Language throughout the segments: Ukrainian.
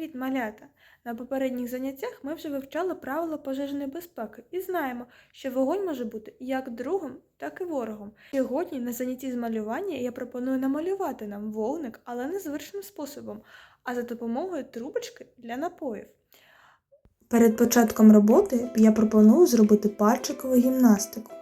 Привіт, малята! На попередніх заняттях ми вже вивчали правила пожежної безпеки і знаємо, що вогонь може бути як другом, так і ворогом. Сьогодні на занятті з малювання я пропоную намалювати нам вогник, але не звичним способом, а за допомогою трубочки для напоїв. Перед початком роботи я пропоную зробити пальчикову гімнастику.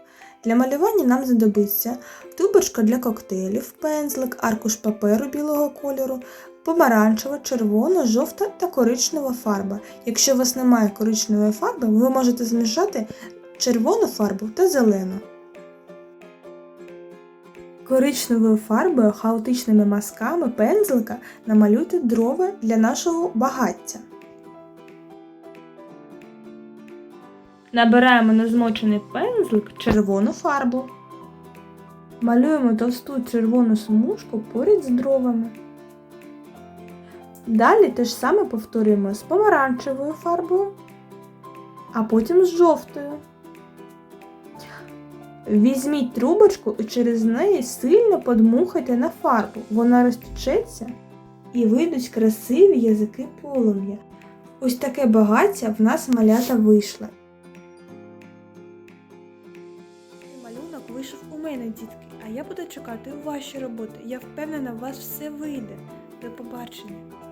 Для малювання нам знадобиться трубочка для коктейлів, пензлик, аркуш паперу білого кольору, помаранчева, червона, жовта та коричнева фарба. Якщо у вас немає коричневої фарби, ви можете змішати червону фарбу та зелену. Коричневою фарбою хаотичними мазками пензлика намалюйте дрова для нашого багаття. Набираємо на змочений пензлик червону фарбу. Малюємо товсту червону смужку поряд з дровами. Далі те ж саме повторюємо з помаранчевою фарбою, а потім з жовтою. Візьміть трубочку і через неї сильно подмухайте на фарбу. Вона розтечеться і вийдуть красиві язики полум'я. Ось таке багаття в нас малята вийшло. Малюнок вийшов у мене, дітки, а я буду чекати ваші роботи. Я впевнена, у вас все вийде. До побачення!